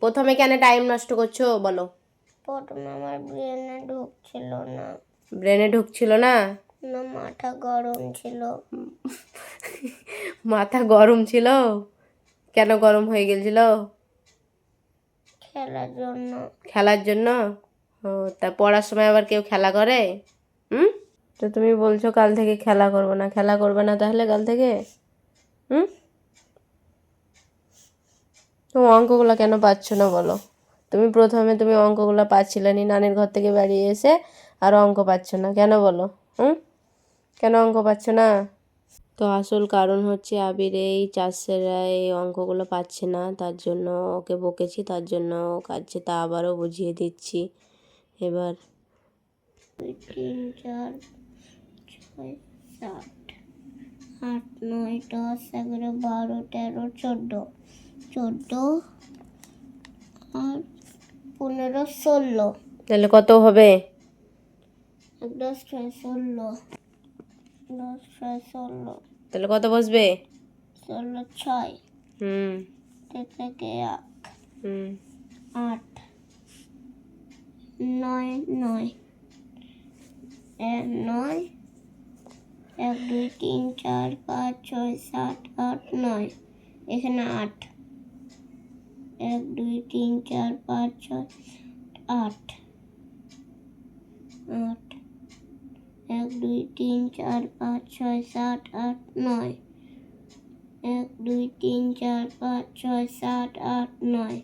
প্রথমে কেন টাইম নষ্ট করছ? বলো। প্রথমে আমার ব্রেনে ঢুকছিল না। ব্রেনে ঢুকছিল না? না মাথা গরম ছিল। মাথা গরম ছিল? কেন গরম হয়ে গেছিল খেলার জন্য। খেলার জন্য? ও তা পড়ার সময় আবার কেউ খেলা করে? হুম? তো তুমি বলছো কাল থেকে খেলা করব না। খেলা করবে না তাহলে কাল থেকে? হুম? তুমি অঙ্কগুলো কেন পাচ্ছ না বলো? তুমি প্রথমে তুমি অঙ্কগুলো পাচ্ছিলে নি নানির ঘর থেকে বেরিয়ে এসে আর অঙ্ক পাচ্ছ না। কেন বলো? হুম? কেন অঙ্ক পাচ্ছ না? তো আসল কারণ হচ্ছে আবির এই চাষেরা এই অঙ্কগুলো পাচ্ছে না তার জন্য ওকে বকেছি তার জন্য ও কাটছে তা আবারও বুঝিয়ে দিচ্ছি। এবার তিন চার ছয় সাত আট নয় দশ এগারো বারো তেরো চোদ্দ চোদ্দ আর পনেরো ষোলো। তাহলে কত হবে? দশ ছয় ষোলো। দশ ছয় ষোলো। তাহলে কত বসবে? ষোলো ছয়। হুম। থেকে এক। হুম। আট। নয় নয়। এক নয়। এক দুই তিন চার পাঁচ ছয় সাত আট নয়। এখানে আট। এক, দুই, তিন, চার, পাঁচ, ছয়, আট। আট। এক, দুই, তিন, চার, পাঁচ, ছয়, সাত, আট, নয়। এক, দুই, তিন, চার, পাঁচ, ছয়, সাত, আট, নয়।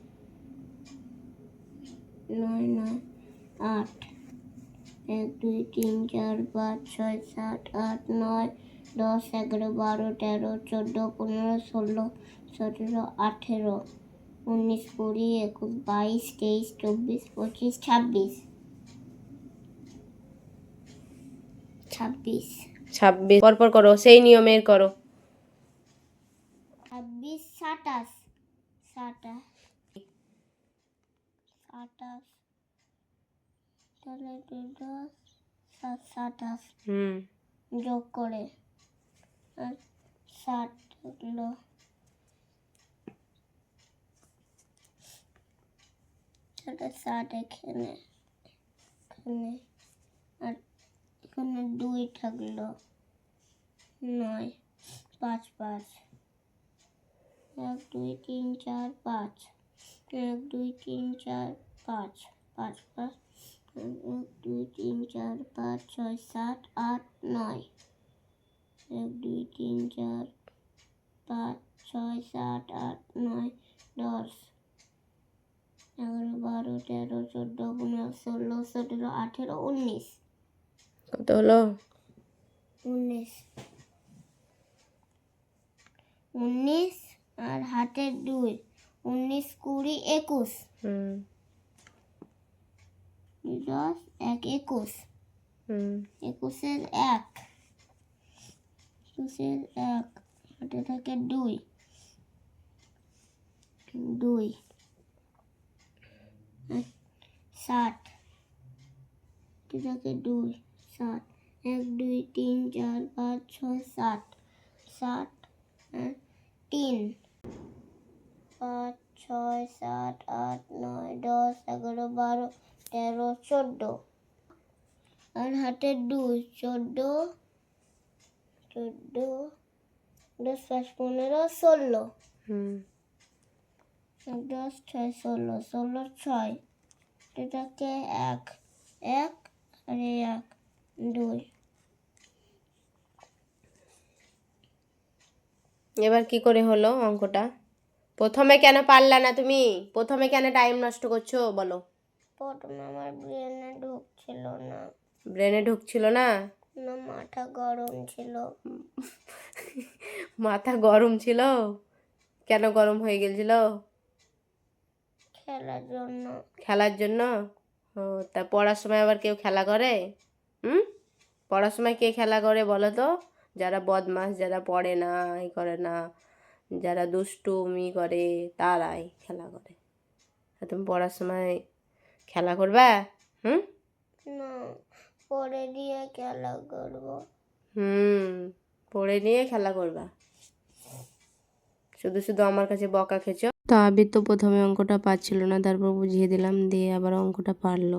নয় নয়, আট। এক, দুই, তিন, চার, পাঁচ, ছয়, সাত, আট, নয়, দশ, এগারো, বারো, তেরো, চোদ্দ, পনেরো, ষোলো, সতেরো, আঠেরো। উনিশ কুড়ি একুশ বাইশ তেইশ চব্বিশ পঁচিশ ছাব্বিশ। ছাব্বিশ। ছাব্বিশ। পরপর করো সেই নিয়মের করো। ছাব্বিশ সাতাশ। সাতাশ। সাতাশ। তাহলে সাত সাতাশ। হুম। যোগ করে ষাট হলো। সেটা ষাট এখানে এখানে আর এখানে দুই থাকল, নয়, পাঁচ পাঁচ। এক, দুই, তিন, চার, পাঁচ। এক, দুই, তিন, চার, পাঁচ। পাঁচ পাঁচ। এক, দুই, তিন, চার, পাঁচ, ছয়, সাত, আট, নয়। এক, দুই, তিন, চার, পাঁচ, ছয়, সাত, আট, নয়, দশ। এগারো বারো তেরো চোদ্দ পনেরো ষোলো সতেরো আঠেরো উনিশ। কত হলো? উনিশ। উনিশ আর হাতের দুই। উনিশ কুড়ি একুশ। হুম। দশ এক একুশ। একুশের এক। একুশের এক। হাতে থাকে দুই। দুই। ষাট হাতে থাকে দুই ষাট এক, দুই, তিন, চার, পাঁচ, ছয়, সাত। ষাট তিন। পাঁচ, ছয়, সাত, আট, নয়, দশ, এগারো, বারো, তেরো, চোদ্দ। আর হাতের দুই, চোদ্দ চোদ্দ, দশ পাঁচ পনেরো, ষোলো। হুম। দশ ছয় ষোলো ষোলো ছয়। এটাকে এক এক আর এক দুই। এবার কি করে হলো অঙ্কটা? প্রথমে কেন পারলা না তুমি? প্রথমে কেন টাইম নষ্ট করছ? বলো। প্রথমে আমার ব্রেনে ঢুকছিল না। ব্রেনে ঢুকছিল না? না মাথা গরম ছিল। মাথা গরম ছিল? কেন গরম হয়ে গেছিল খেলার জন্য। খেলার জন্য? ও তা পড়ার সময় আবার কেউ খেলা করে? হুম? পড়ার সময় কে খেলা করে বলো তো? যারা বদমাস যারা পড়ে না ই করে না যারা দুষ্টুমি করে তারাই খেলা করে। আর তুমি পড়ার সময় খেলা করবা? হুম? না পরে দিয়ে খেলা করব। হুম পড়ে নিয়ে খেলা করবা। শুধু শুধু আমার কাছে বকা খেছো তো আবির তো প্রথমে অঙ্কটা পারছিল না তারপর বুঝিয়ে দিলাম দিয়ে আবার অঙ্কটা পারল।